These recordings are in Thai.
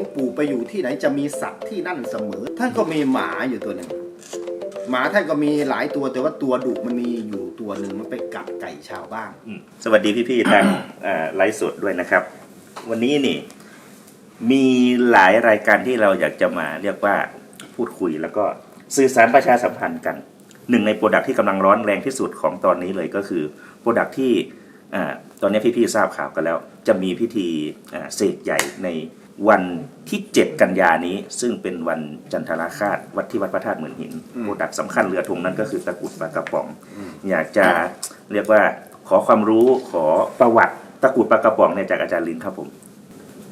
วงปู่ไปอยู่ที่ไหนจะมีสัตว์ที่นั่นเสมอ ท่านก็มีหมาอยู่ตัวหนึ่งหมาท่านก็มีหลายตัวแต่ว่าตัวดุมันมีอยู่ตัวหนึ่งมันไปกัดไก่ชาวบ้านสวัสดีพี่ๆทางไลฟ์สดด้วยนะครับ วันนี้นี่ มีหลายรายการที่เราอยากจะมาเรียกว่าพูดคุยแล้วก็สื่อสารประชาสัมพันธ์กัน หนึ่งในโปรดักที่กำลังร้อนแรงที่สุดของตอนนี้เลยก็คือโปรดักที่ตอนนี้พี่ๆทราบข่าวกันแล้ว จะมีพิธีเสกใหญ่ใน วันที่ 7 กันยานี้ ซึ่งเป็นวันจันทราคาตวัดที่วัดพระธาตุเหมือนหินอืมโปรดักสำคัญเรือธงนั้นก็คือตะกรุดปลากระป๋อง อยากจะเรียกว่าขอความรู้ขอประวัติตะกรุดปลากระป๋องเนี่ยจากอาจารย์ลินครับผม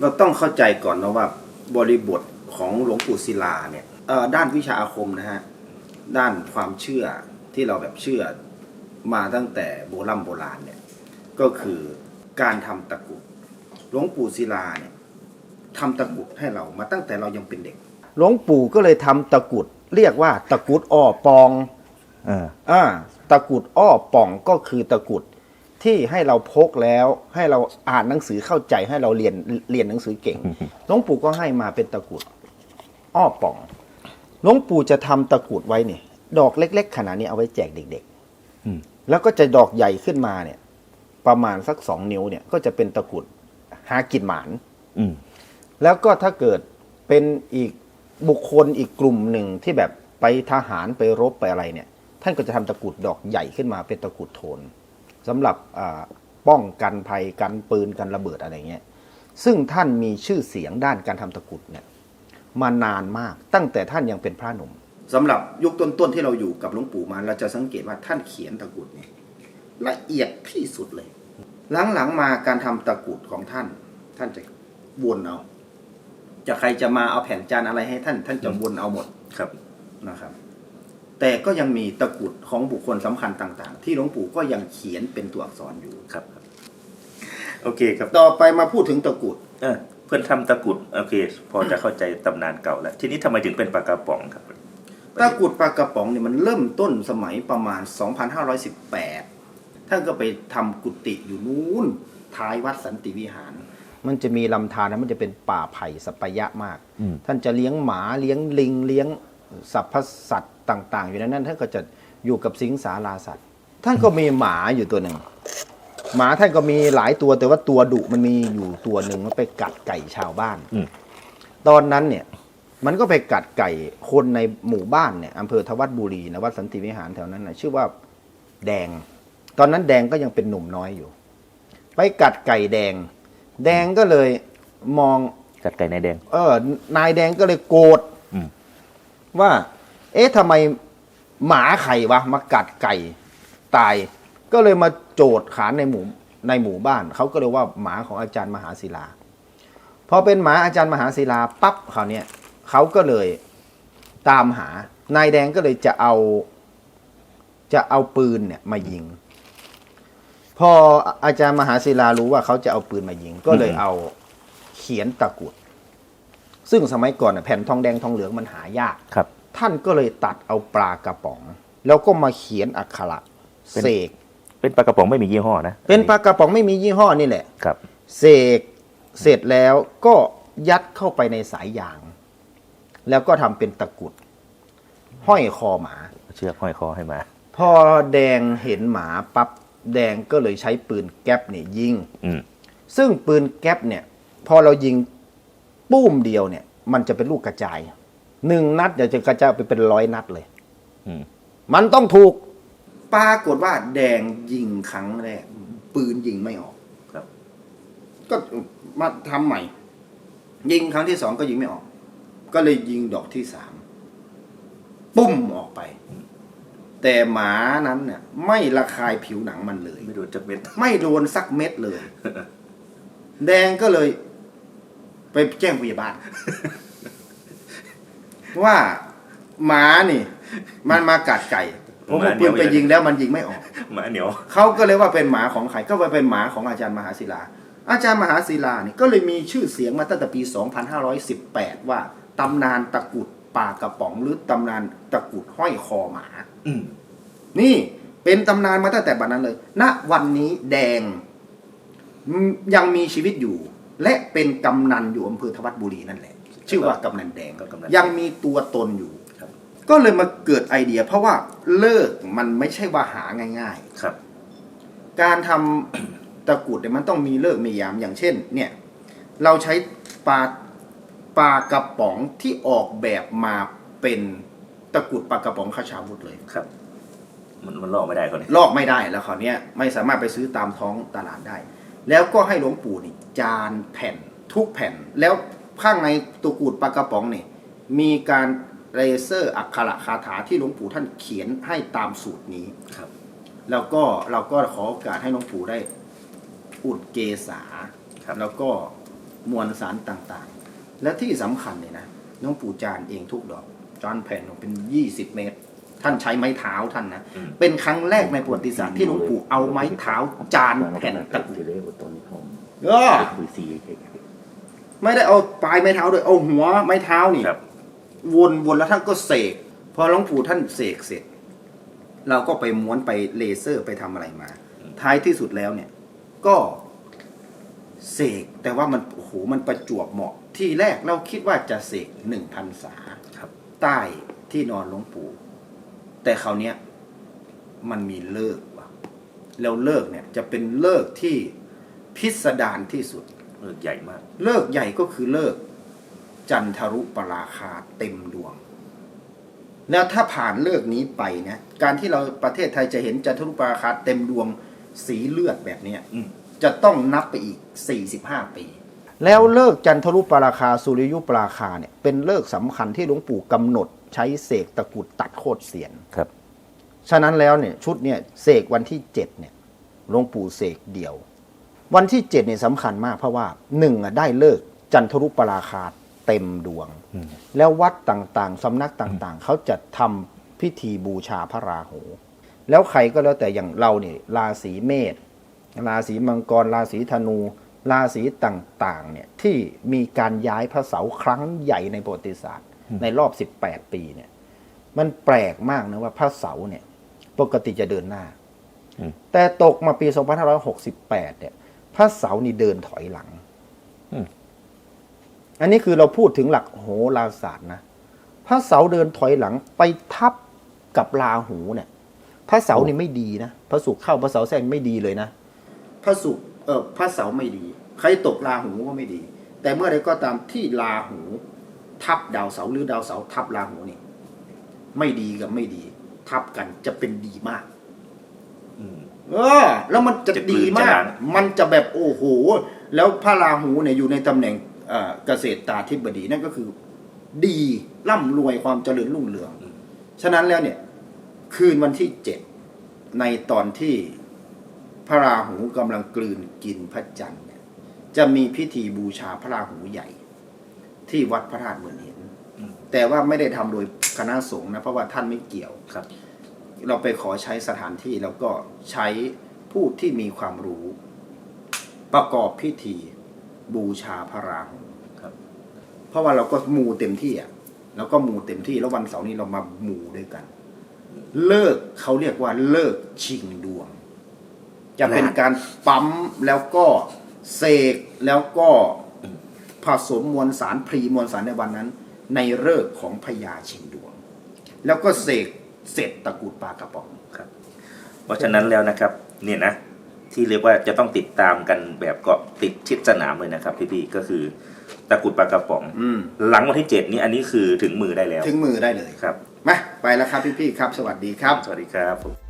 เราต้องเข้าใจก่อนนะว่าบริบทของหลวงปู่ศิลาเนี่ยเอ่อด้านวิชาอาคมนะฮะด้านความเชื่อที่เราแบบเชื่อมาตั้งแต่โบราณโบราณเนี่ยก็คือการทำตะกรุดหลวงปู่ศิลาเนี่ย ทำตะกรุดให้เรามาตั้งแต่เรายังเป็นเด็ก หลวงปู่ก็เลยทำตะกรุด เรียกว่าตะกรุดอ้อปองอ่าตะกรุดอ้อป่องก็คือตะกรุดที่ให้เราพกแล้ว ให้เราอ่านหนังสือเข้าใจให้เราเรียนเรียนหนังสือเก่งหลวงปู่ก็ให้มาเป็นตะกรุด อ้อป่องหลวงปู่จะทำตะกรุดไว้เนี่ยดอกเล็ก ๆ ขนาดนี้เอาไว้แจกเด็กอืมๆแล้วก็จะดอกใหญ่ขึ้นมาเนี่ย ประมาณสักสองนิ้วเนี่ย ก็จะเป็นตะกรุดหากินหมานอืม แล้วก็ถ้าเกิดเป็นอีกบุคคลอีกกลุ่มหนึ่งที่แบบไปทหารไปรบไปอะไรเนี่ย ท่านก็จะทำตะกุดดอกใหญ่ขึ้นมาเป็นตะกุดโทนสำหรับป้องกันภัยกันปืนกันระเบิดอะไรเงี้ยซึ่งท่านมีชื่อเสียงด้านการทำตะกุดเนี่ยมานานมากตั้งแต่ท่านยังเป็นพระหนุ่มสำหรับยุคต้นๆที่เราอยู่กับหลวงปู่มาเราจะสังเกตว่าท่านเขียนตะกุดเนี่ยละเอียดที่สุดเลย หลังๆมาการทำตะกุดของท่าน ท่านจะวนเอา จะใครจะมาเอาแผ่นจานอะไรให้ท่าน ท่านจะวนเอาหมดครับนะครับ แต่ก็ยังมีตะกรุดของบุคคลสำคัญต่าง ๆ ที่หลวงปู่ก็ยังเขียนเป็นตัวอักษรอยู่ครับครับโอเคครับต่อไปมาพูดถึงตะกรุดเออเพื่อนทำตะกรุดโอเค พอจะเข้าใจตำนานเก่าแล้ว ทีนี้ทำไมถึงเป็นปลากระป๋องครับตะกรุดปลากระป๋องเนี่ยมันเริ่มต้นสมัยประมาณ 2518ท่านก็ไปทำกุฏิอยู่นู้นท้ายวัดสันติวิหาร มันจะมีลำธารนะมันจะเป็นป่าไผ่สัปยะมาก อืม ท่านจะเลี้ยงหมาเลี้ยงลิงเลี้ยงสรรพสัตว์ต่าง ๆ อยู่ในนั้นท่านก็จะอยู่กับสิงสาราสัตว์ ท่านก็มีหมาอยู่ตัวหนึ่ง หมาท่านก็มีหลายตัวแต่ว่าตัวดุมันมีอยู่ตัวหนึ่งมันไปกัดไก่ชาวบ้าน อืม ตอนนั้นเนี่ยมันก็ไปกัดไก่คนในหมู่บ้านเนี่ยอำเภอทวัดบุรีนะวัดสันติวิหารแถวนั้นนะชื่อว่าแดง ตอนนั้นแดงก็ยังเป็นหนุ่มน้อยอยู่ ไปกัดไก่แดง แดงก็เลยมอง กัดไก่ในแดง เออนายแดงก็เลยโกรธอืม ว่า เอ๊ะทำไมหมาไข่วะมากัดไก่ตาย ก็เลยมาโจดขานในหมู่ในหมู่บ้าน เขาก็เลยว่าหมาของอาจารย์มหาศิลาพอเป็นหมาอาจารย์มหาศิลาปั๊บเขาวเนี่ยเขาก็เลยตามหานายแดงก็เลยจะเอา จะเอาปืนเนี่ยมายิง พออาจารย์มหาศิลารู้ว่าเขาจะเอาปืนมายิง ก็เลยเอาเขียนตะกรุด ซึ่งสมัยก่อนน่ะแผ่นทองแดงทองเหลืองมันหายากครับ ท่านก็เลยตัดเอาปลากระป๋อง แล้วก็มาเขียนอักขระเป็นเสกเป็นปลากระป๋องไม่มียี่ห้อนะเป็นปลากระป๋องไม่มียี่ห้อนี่แหละครับเสกเสร็จแล้วก็ยัดเข้าไปในสายยาง แล้วก็ทำเป็นตะกรุด ห้อยคอหมา เชือกห้อยคอให้มา พอแดงเห็นหมาปั๊บ แดงก็เลยใช้ปืนแก๊ปเนี่ยยิงอืมซึ่งปืนแก๊ปเนี่ย พอเรายิงปุ้มเดียวเนี่ย มันจะเป็นลูกกระจายหนึ่งนัดเดี๋ยวจะกระจายไปเป็นร้อยนัดเลยอืมมันต้องถูกปรากฏว่าแดงยิงครั้งแรกปืนยิงไม่ออกครับ ก็มาทำใหม่ ยิงครั้งที่สองก็ยิงไม่ออก ก็เลยยิงดอกที่สามปุ้มออกไป แต่หมานั้นเนี่ยไม่ระคายผิวหนังมันเลย ไม่โดนจับเม็ด ไม่โดนสักเม็ดเลย แดงก็เลย ไปแจ้งพยาบาลว่าหมานี่ มันมากัดไก่ผมเอาปืนไปยิงแล้วมันยิงไม่ออกหมาเหนียวเขาก็เลยว่าเป็นหมาของใครก็ไปเป็นหมาของอาจารย์มหาศิลา อาจารย์มหาศิลานี่ก็เลยมีชื่อเสียงมาตั้งแต่ปี 2518 ว่าตำนานตะกรุด ปากระป๋องหรือตำนานตะกรุดห้อยคอหมา อืมนี่เป็นตำนานมาตั้งแต่บัดนั้นเลย ณ วันนี้แดงอืมยังมีชีวิตอยู่ และเป็นกำนันอยู่อำเภอทวัดบุรีนั่นแหละ ชื่อว่ากำนันแดง ก็กำนัน ยังมีตัวตนอยู่ ครับ ก็เลยมาเกิดไอเดีย เพราะว่าเลิกมันไม่ใช่ว่าหาง่าย ครับ ๆ การทำ ตะกรุดเนี่ยมันต้องมีเลิกมียามอย่างเช่น เนี่ย เราใช้ปลา ปลากระป๋องที่ออกแบบมาเป็นตะกรุดปลากระป๋องข้าชาวุธเลย ครับ มันมันลอกไม่ได้คนนี้ ลอกไม่ได้แล้วคราวเนี้ยไม่สามารถไปซื้อตามท้องตลาดได้ แล้วก็ให้หลวงปู่นี่ จานแผ่นทุกแผ่น แล้วข้างในตัวกูดปลากระป๋องนี่มีการเรเซอร์อักขระคาถาที่หลวงปู่ท่านเขียนให้ตามสูตรนี้ ครับ แล้วก็เราก็ขอโอกาสให้หลวงปู่ได้อุดเกษาครับ แล้วก็มวลสารต่างๆ และที่สำคัญเนี่ยนะหลวงปู่จานเองทุกดอกจานแผ่นเป็น20เมตร ท่านใช้ไม้เท้าท่านนะอืมเป็นครั้งแรกในประวัติศาสตร์ที่หลวงปู่เอาไม้เท้าจานแผ่นตะกรุดเออไม่ได้เอาปลายไม้เท้าด้วยเอาหัวไม้เท้านี่ครับวนวนแล้วท่านก็เสกพอหลวงปู่ท่านเสกเสร็จ เราก็ไปม้วนไปเลเซอร์ไปทำอะไรมา ท้ายที่สุดแล้วเนี่ย ก็เสกแต่ว่ามันโอ้โหมันประจวบเหมาะ ที่แรกเราคิดว่าจะเสกหนึ่งพันษาครับใต้ที่นอนหลวงปู่ แต่คราวเนี้ยมันมีเลิกว่ะแล้วเลิกเนี่ยจะเป็นเลิกที่พิสดารที่สุด เออใหญ่มาก เลิกใหญ่ก็คือเลิก จันทรุปราคาเต็มดวง แล้วถ้าผ่านเลิกนี้ไปนะการที่เราประเทศไทยจะเห็นจันทรุปราคาเต็มดวงสีเลือดแบบเนี้ยอืม จะต้องนับไปอีก 45 ปี แล้วเลิกจันทรุปราคาสุริยุปราคาเนี่ยเป็นเลิกสำคัญที่หลวงปู่กำหนดใช้เสกตะกรุดตัดโคตรเสียนครับ ฉะนั้นแล้วเนี่ยชุดเนี่ยเสกวันที่เจ็ดเนี่ยหลวงปู่เสกเดียว วันที่เจ็ดเนี่ยสำคัญมากเพราะว่าหนึ่งอะได้เลิกจันทรุปราคาเต็มดวง แล้ววัดต่างๆสำนักต่างๆ เขาจะทำพิธีบูชาพระราหู แล้วใครก็แล้วแต่อย่างเราเนี่ยราศีเมษราศีมังกรราศีธนู ราศีต่างๆเนี่ยที่มีการย้ายพระเสาครั้งใหญ่ในประวัติศาสตร์ ในรอบ 18 ปีเนี่ย มันแปลกมากนะว่าพระเสาเนี่ย ปกติจะเดินหน้าอืมแต่ตกมาปี 2568 เนี่ย พระเสานี่เดินถอยหลังอืมอันนี้คือเราพูดถึงหลักโหราศาสตร์นะ พระเสาเดินถอยหลังไปทับกับราหูเนี่ย พระเสานี่ไม่ดีนะ พระศุกร์เข้าพระเสาแทรกไม่ดีเลยนะ พระศุกร์ เออพระเสาไม่ดี ใครตกราหูก็ไม่ดี แต่เมื่อใดก็ตามที่ราหูทับดาวเสาร์หรือดาวเสาร์ทับราหูนี่ไม่ดีกับไม่ดี ทับกันจะเป็นดีมากอืมเออ แล้วมันจะจะกลืนดีมากจะล้างมันจะแบบโอ้โห แล้วพระราหูเนี่ยอยู่ในตำแหน่งเอ่อเกษตรตาธิบดีนั่นก็คือ ดีร่ำรวยความเจริญรุ่งเรือง ฉะนั้นแล้วเนี่ย คืนวันที่เจ็ดในตอนที่ พระราหูกำลังกลืนกินพระจันทร์เนี่ยจะมีพิธีบูชาพระราหูใหญ่ ที่วัดพระธาตุเมืองเห็นอืมแต่ว่าไม่ได้ทำโดยคณะสงฆ์นะ เพราะว่าท่านไม่เกี่ยวครับ เราไปขอใช้สถานที่แล้วก็ใช้ผู้ที่มีความรู้ ประกอบพิธีบูชาพระราหูครับ เพราะว่าเราก็มูเต็มที่อะเราก็มูเต็มที่แล้ววันเสาร์นี้เรามามูด้วยกัน เลิกเขาเรียกว่าเลิกชิงดวง จะเป็นการปั๊มแล้วก็เสกแล้วก็ผสมมวลสารพรีมวลสารในวันนั้น ในเลิกษ์ของพญาชิงดวง แล้วก็เสกเสร็จตะกรุดปลากระป๋องเพราะฉะนั้นแล้วนะครับ เนี่ยนะ ที่เรียกว่าจะต้องติดตามกันแบบเกาะติดชิดสนามเลยนะครับพี่ๆก็คือตะกรุดปลากระป๋องอืมหลังวันที่เจ็ดนี้อันนี้คือถึงมือได้แล้ว ถึงมือได้เลยครับมาไปแล้วครับพี่ๆครับ สวัสดีครับ สวัสดีครับผม